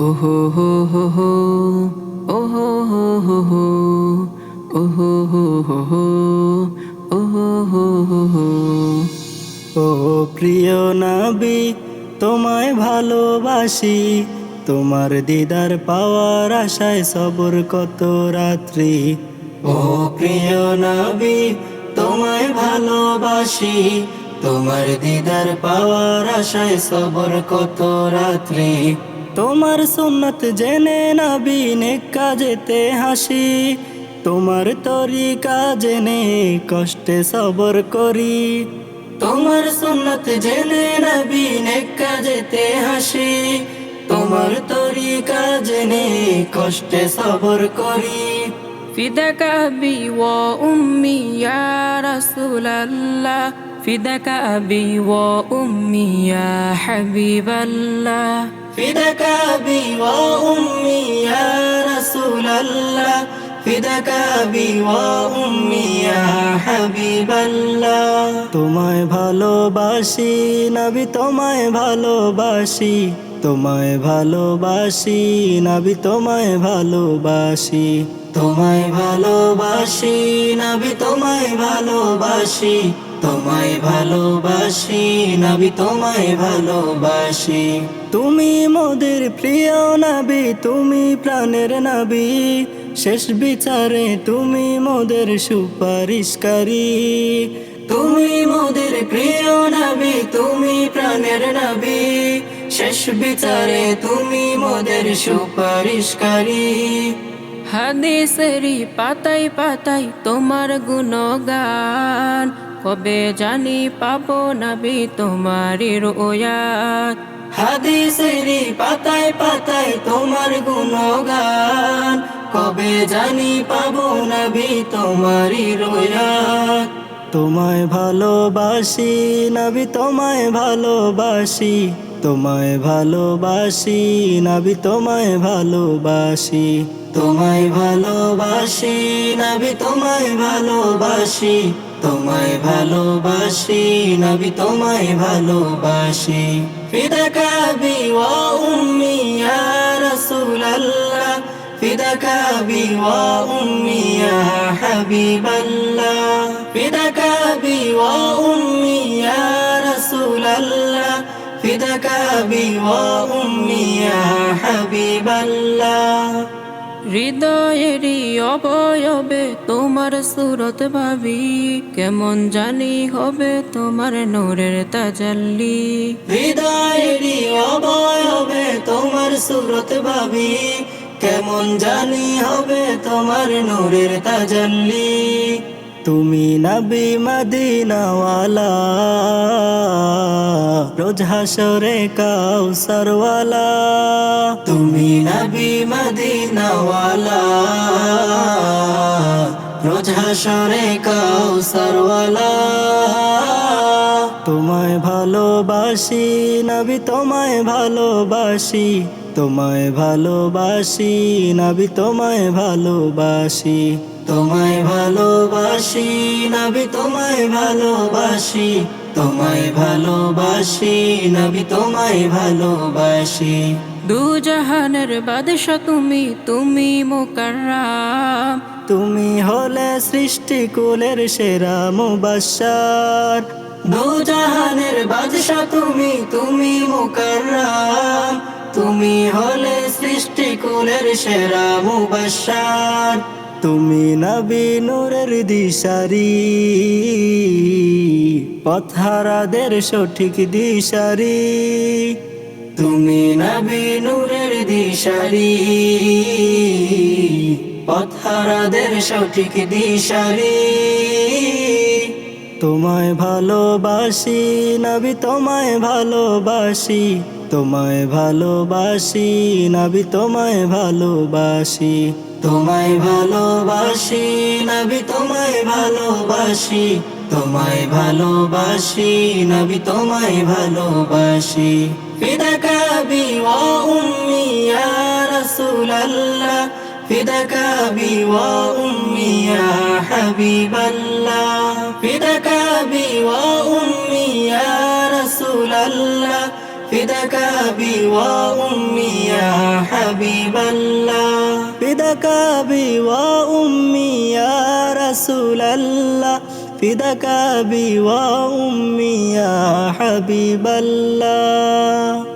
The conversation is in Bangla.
ওহো হো হো হো, ওহো হো হো হো, ওহো ও প্রিয় নবী, তোমায় ভালোবাসি, তোমার দিদার পাওয়ার আশায় সবর কত রাত্রি। ও প্রিয় নাবি, তোমায় ভালোবাসি, তোমার দিদার পাওয়ার আশায় সবর কত রাত্রি। তোমার সুন্নত জেনে নবী নেকা যেতে হাসি তোমার তরিকা জেনে কষ্টে সবর করি তোমার সুন্নত জেনে নবী নেকা যেতে হাসি তোমার তরিকা জেনে কষ্টে সবর করি فداك أبي وأمي يا رسول الله فداك أبي وأمي يا حبيب الله فداك أبي وأمي يا رسول الله فداك أبي وأمي يا حبيب الله তোমায় ভালোবাসি নবী তোমায় ভালোবাসি তোমায় ভালোবাসি নবী তোমায় ভালোবাসি তোমায় ভালোবাসি নবী তোমায় ভালোবাসি তোমায় ভালোবাসি, নবী তোমায় ভালোবাসি। তুমি মোদের প্রিয় নবী, তুমি প্রাণের নবী। শেষ বিচারে তুমি মোদের সুপারিশকারী। তুমি মোদের প্রিয় নবী, তুমি প্রাণের নবী। শেষ বিচারে তুমি মোদের সুপারিশকারী। হাদিসেরি পাতাই পাতাই তোমার গুণগান। কবে জানি পাবো নবী তোমারি রোয়াত? হাদিসেরি পাতায় পাতায় তোমার গুণগান। কবে জানি পাবো নাবি তোমারি রোয়াত? তোমায় ভালোবাসি নবী তোমায় ভালোবাসি তোমায় ভালোবাসি নবী তোমায় ভালোবাসি তোমায় ভালোবাসি নবী তোমায় ভালোবাসি তোমায় ভালোবাসি নবী তোমায় ভালোবাসি ফিদাক আবি ওয়া উম্মি ইয়া রাসূলুল্লাহ فداك أبي وأمي يا حبيب الله فداك أبي وأمي يا رسول الله فداك أبي وأمي يا حبيب الله হৃদয়েরই অবয়বে তোমার সুরত ভাবি কেমন জানি হবে তোমার নোরের তাজাল্লি হৃদয়েরই অবয়বে তোমার সুরত ভাবি কেমন জানি হবে তোমার নূরের তাজাল্লি তুমি নবী মদিনাওয়ালা। রোজ হাসরে কাউসারওয়ালা। তুমি নবী মদিনাওয়ালা। রোজ হাসরে কাউসারওয়ালা। তোমায় ভালোবাসি, নবী তোমায় ভালোবাসি। তোমায় ভালোবাসি নাবি তোমায় ভালোবাসি। তোমায় ভালোবাসি নাবি তোমায় ভালোবাসি। তোমায় ভালোবাসি নাবি তোমায় ভালোবাসি। দু জাহানের বাদশা তুমি তুমি মোকাররাম। তুমি হলে সৃষ্টি কুলের সেরা মুবাসার দু জাহানের বাদশা তুমি তুমি মুকাররাম। তুমি হলে সৃষ্টি কুলের সেরা মুবাসার তুমি নবী নূরের দিশারি। পথারাদের সঠিক দিশারি। তুমি নবী নূরের দিশারি। পথারাদের সঠিক দিশারি। তোমায় ভালোবাসি, নবী তোমায় ভালোবাসি তোমায় ভালোবাসি, নাবি তোমায় ভালোবাসি তোমায় ভালোবাসি, নবী তোমায় ভালোবাসি তোমায় ভালোবাসি, নবী তোমায় ভালোবাসি। فداك بي وأمي يا رسول الله. فداك بي وأمي يا حبيب الله. فداك بي وأمي يا رسول الله. فداك بي وأمي يا حبيب الله.